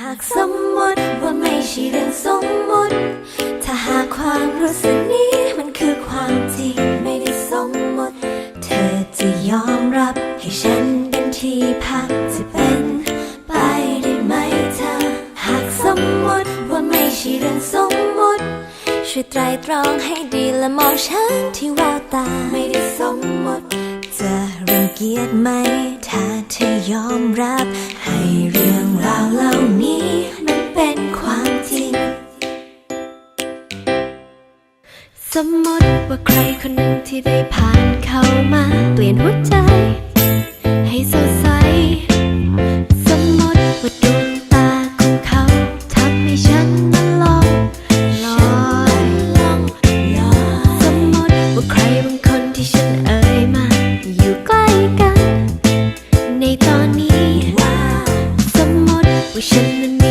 หากสมมติว่าไม่ใช่เรื่องสมมติ ถ้าหากความรู้สึกนี้มันคือความจริงไม่ได้สมมติ เธอจะยอมรับให้ฉันเป็นที่พักจะเป็นไปได้ไหมเธอ หากสมมติว่าไม่ใช่เรื่องสมมติ ช่วยไตรตรองให้ดีและมองฉันที่แววตาไม่ได้สมมติ จะรังเกียจไหม ถ้าเธอยอมรับ สมมติว่าใครคนหนึ่งที่ได้ผ่านเข้ามา เปลี่ยนหัวใจ ให้สดใส สมมติว่าดวงตาของเขาทำให้ฉันนั้นลองลอยลองลอยสมมติว่าใครบางคนที่ฉันเอ่ยมา อยู่ใกล้กัน ในตอนนี้ สมมติว่าฉันนั้น